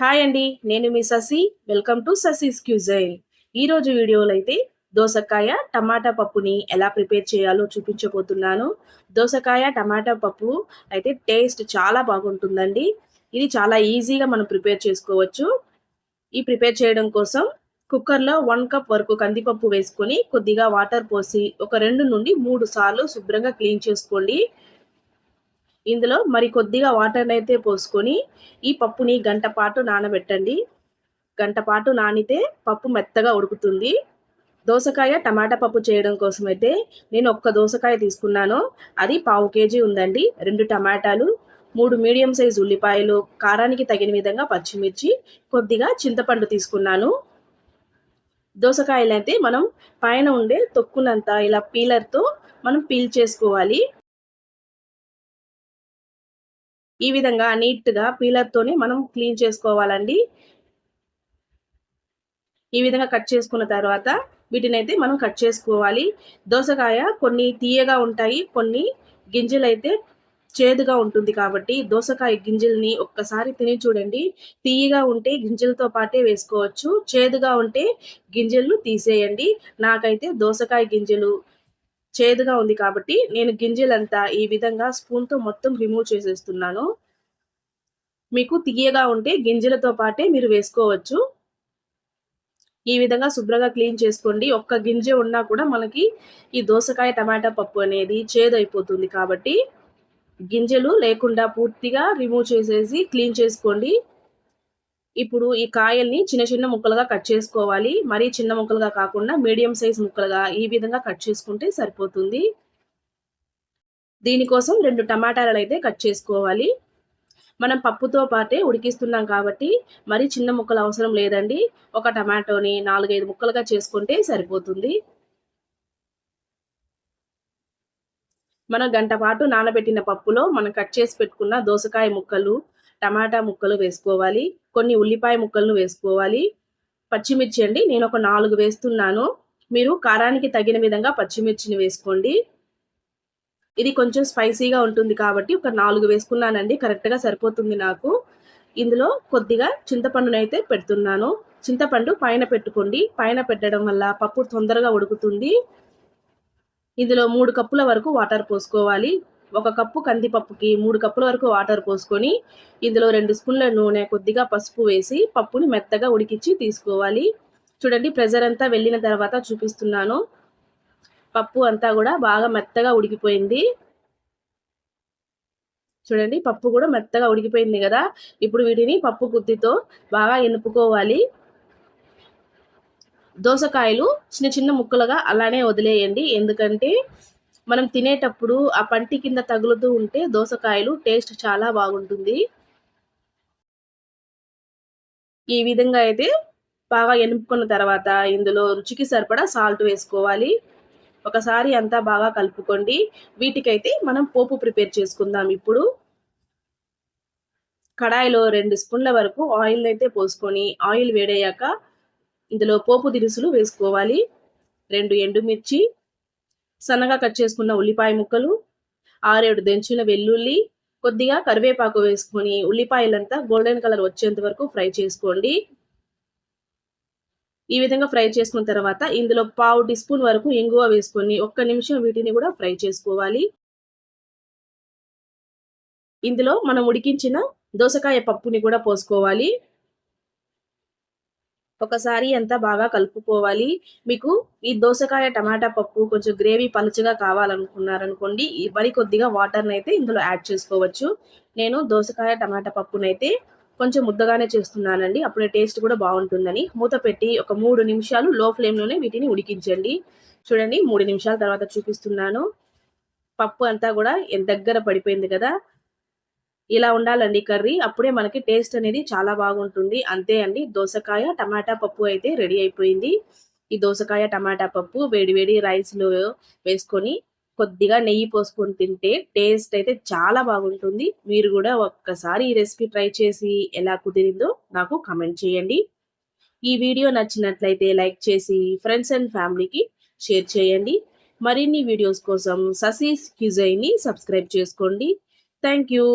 Hi అండి నేను మీ Sasi. Welcome to Sasi's cuisine. ఈరోజు వీడియోలో అయితే దోసకాయ టమాటా పప్పుని ఎలా ప్రిపేర్ చేయాలో చూపించబోతున్నాను. దోసకాయ టమాటా పప్పు అయితే టేస్ట్ చాలా బాగుంటుందండి. ఇది చాలా ఈజీగా మనం ప్రిపేర్ చేసుకోవచ్చు. ఈ ప్రిపేర్ చేయడం కోసం కుక్కర్లో వన్ కప్ వరకు కందిపప్పు వేసుకొని కొద్దిగా వాటర్ పోసి ఒక రెండు నుండి మూడు సార్లు శుభ్రంగా క్లీన్ చేసుకోండి. ఇందులో మరి కొద్దిగా వాటర్ అయితే పోసుకొని ఈ పప్పుని గంట పాటు నానబెట్టండి. గంట పాటు నానితే పప్పు మెత్తగా ఉడుకుతుంది. దోసకాయ టమాటా పప్పు చేయడం కోసం అయితే నేను ఒక్క దోసకాయ తీసుకున్నాను. అది పావు కేజీ ఉందండి. రెండు టమాటాలు మూడు మీడియం సైజ్ ఉల్లిపాయలు కారానికి తగిన విధంగా పచ్చిమిర్చి కొద్దిగా చింతపండు తీసుకున్నాను. దోసకాయలు అయితే మనం పైన ఉండే తొక్కునంత ఇలా పీలర్తో మనం పీల్ చేసుకోవాలి. ఈ విధంగా నీట్గా పీలర్తోనే మనం క్లీన్ చేసుకోవాలండి. ఈ విధంగా కట్ చేసుకున్న తర్వాత వీటిని అయితే మనం కట్ చేసుకోవాలి. దోసకాయ కొన్ని తీయగా ఉంటాయి కొన్ని గింజలు అయితే చేదుగా ఉంటుంది కాబట్టి దోసకాయ గింజల్ని ఒక్కసారి తిని చూడండి. తీయగా ఉంటే గింజలతో పాటే వేసుకోవచ్చు చేదుగా ఉంటే గింజలను తీసేయండి. నాకైతే దోసకాయ గింజలు చేదుగా ఉంది కాబట్టి నేను గింజలంతా ఈ విధంగా స్పూన్తో మొత్తం రిమూవ్ చేసేస్తున్నాను. మీకు తీయగా ఉంటే గింజలతో పాటే మీరు వేసుకోవచ్చు. ఈ విధంగా శుభ్రంగా క్లీన్ చేసుకోండి. ఒక్క గింజ ఉన్నా కూడా మనకి ఈ దోసకాయ టమాటా పప్పు అనేది చేదైపోతుంది కాబట్టి గింజలు లేకుండా పూర్తిగా రిమూవ్ చేసేసి క్లీన్ చేసుకోండి. ఇప్పుడు ఈ కాయల్ని చిన్న చిన్న ముక్కలుగా కట్ చేసుకోవాలి. మరీ చిన్న ముక్కలుగా కాకుండా మీడియం సైజ్ ముక్కలుగా ఈ విధంగా కట్ చేసుకుంటే సరిపోతుంది. దీనికోసం రెండు టమాటాలు అయితే కట్ చేసుకోవాలి. మనం పప్పుతో పాటే ఉడికిస్తున్నాం కాబట్టి మరీ చిన్న ముక్కలు అవసరం లేదండి. ఒక టమాటోని నాలుగైదు ముక్కలుగా చేసుకుంటే సరిపోతుంది. మనం గంట పాటు నానబెట్టిన పప్పులో మనం కట్ చేసి పెట్టుకున్న దోసకాయ ముక్కలు టమాటా ముక్కలు వేసుకోవాలి. కొన్ని ఉల్లిపాయ ముక్కలను వేసుకోవాలి. పచ్చిమిర్చి అండి నేను ఒక నాలుగు వేస్తున్నాను. మీరు కారానికి తగిన విధంగా పచ్చిమిర్చిని వేసుకోండి. ఇది కొంచెం స్పైసీగా ఉంటుంది కాబట్టి ఒక నాలుగు వేసుకున్నానండి కరెక్ట్గా సరిపోతుంది నాకు. ఇందులో కొద్దిగా చింతపండునైతే అయితే పెడుతున్నాను. చింతపండు పైన పెట్టుకోండి. పైన పెట్టడం వల్ల పప్పు తొందరగా ఉడుకుతుంది. ఇందులో మూడు కప్పుల వరకు వాటర్ పోసుకోవాలి. ఒక కప్పు కందిపప్పుకి మూడు కప్పుల వరకు వాటర్ పోసుకొని ఇందులో రెండు స్పూన్ల నూనె కొద్దిగా పసుపు వేసి పప్పుని మెత్తగా ఉడికించి తీసుకోవాలి. చూడండి ప్రెజర్ అంతా వెళ్ళిన తర్వాత చూపిస్తున్నాను. పప్పు అంతా కూడా బాగా మెత్తగా ఉడికిపోయింది. చూడండి పప్పు కూడా మెత్తగా ఉడికిపోయింది కదా. ఇప్పుడు వీటిని పప్పు గుత్తితో బాగా ఎనుపుకోవాలి. దోసకాయలు చిన్న చిన్న ముక్కలుగా అలానే వదిలేయండి. ఎందుకంటే మనం తినేటప్పుడు ఆ పంటి కింద తగులుతూ ఉంటే దోసకాయలు టేస్ట్ చాలా బాగుంటుంది. ఈ విధంగా అయితే బాగా ఎనుపుకున్న తర్వాత ఇందులో రుచికి సరిపడా సాల్ట్ వేసుకోవాలి. ఒకసారి అంతా బాగా కలుపుకోండి. వీటికైతే మనం పోపు ప్రిపేర్ చేసుకుందాం ఇప్పుడు. కడాయిలో రెండు స్పూన్ల వరకు ఆయిల్ అయితే పోసుకొని ఆయిల్ వేడయ్యాక ఇందులో పోపు దినుసులు వేసుకోవాలి. రెండు ఎండుమిర్చి సన్నగా కట్ చేసుకున్న ఉల్లిపాయ ముక్కలు ఆరేడు దంచిన వెల్లుల్లి కొద్దిగా కరివేపాకు వేసుకొని ఉల్లిపాయలంతా గోల్డెన్ కలర్ వచ్చేంత వరకు ఫ్రై చేసుకోండి. ఈ విధంగా ఫ్రై చేసుకున్న తర్వాత ఇందులో పావు టీ స్పూన్ వరకు ఇంగువ వేసుకొని ఒక్క నిమిషం వీటిని కూడా ఫ్రై చేసుకోవాలి. ఇందులో మనం ఉడికించిన దోసకాయ పప్పుని కూడా పోసుకోవాలి. ఒకసారి అంతా బాగా కలుపుకోవాలి. మీకు ఈ దోసకాయ టమాటా పప్పు కొంచెం గ్రేవీ పలుచగా కావాలనుకున్నారనుకోండి మరి కొద్దిగా వాటర్ని అయితే ఇందులో యాడ్ చేసుకోవచ్చు. నేను దోసకాయ టమాటా పప్పునైతే కొంచెం ముద్దగానే చేస్తున్నానండి. అప్పుడే టేస్ట్ కూడా బాగుంటుందని. మూత పెట్టి ఒక మూడు నిమిషాలు లో ఫ్లేమ్లోనే వీటిని ఉడికించండి. చూడండి మూడు నిమిషాల తర్వాత చూపిస్తున్నాను. పప్పు అంతా కూడా దగ్గర పడిపోయింది కదా. ఇలా ఉండాలండి కర్రీ. అప్పుడే మనకి టేస్ట్ అనేది చాలా బాగుంటుంది. అంతే అండి. దోసకాయ టమాటా పప్పు అయితే రెడీ అయిపోయింది. ఈ దోసకాయ టమాటా పప్పు వేడి వేడి రైస్లో వేసుకొని కొద్దిగా నెయ్యి పోసుకొని తింటే టేస్ట్ అయితే చాలా బాగుంటుంది. మీరు కూడా ఒక్కసారి ఈ రెసిపీ ట్రై చేసి ఎలా కుదిరిందో నాకు కమెంట్ చేయండి. ఈ వీడియో నచ్చినట్లయితే లైక్ చేసి ఫ్రెండ్స్ అండ్ ఫ్యామిలీకి షేర్ చేయండి. మరిన్ని వీడియోస్ కోసం ససీస్ క్యూజైని సబ్స్క్రైబ్ చేసుకోండి. Thank you.